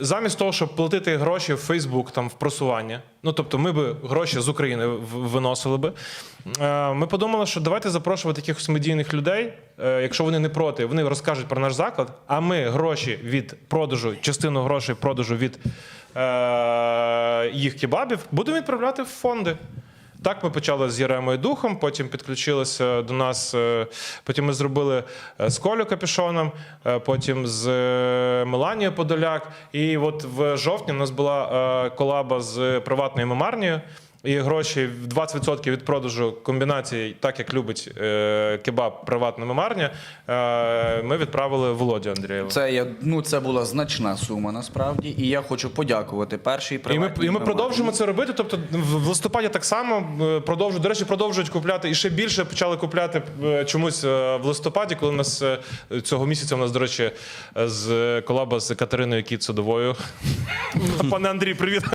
Замість того, щоб платити гроші в Фейсбук там в просування, ну тобто ми би гроші з України виносили би. е, Ми подумали, що давайте запрошувати якихось медійних людей. е, Якщо вони не проти, вони розкажуть про наш заклад. А ми гроші від продажу, частину грошей продажу від е, їх кебабів будемо відправляти в фонди. Так, ми почали з Єремою Духом, потім підключилися до нас. е, Потім ми зробили е, з Колю Капішоном, е, потім з Меланією Подоляк. І от в жовтні у нас була колаба з приватною мемарнією. І гроші в 20% від продажу комбінації, так як любить е, кебаб приватна мемарня, е, ми відправили Володі Андрієву. Це я ну це була значна сума насправді, і я хочу подякувати першій І ми, і ми мемарні. продовжуємо це робити. Тобто в листопаді так само е, продовжують. До речі, продовжують купляти і ще більше почали купляти е, чомусь е, в листопаді, коли у нас цього місяця у нас, до речі, з колаба з Катериною Кіт Садовою. Пане Андрій, привіт.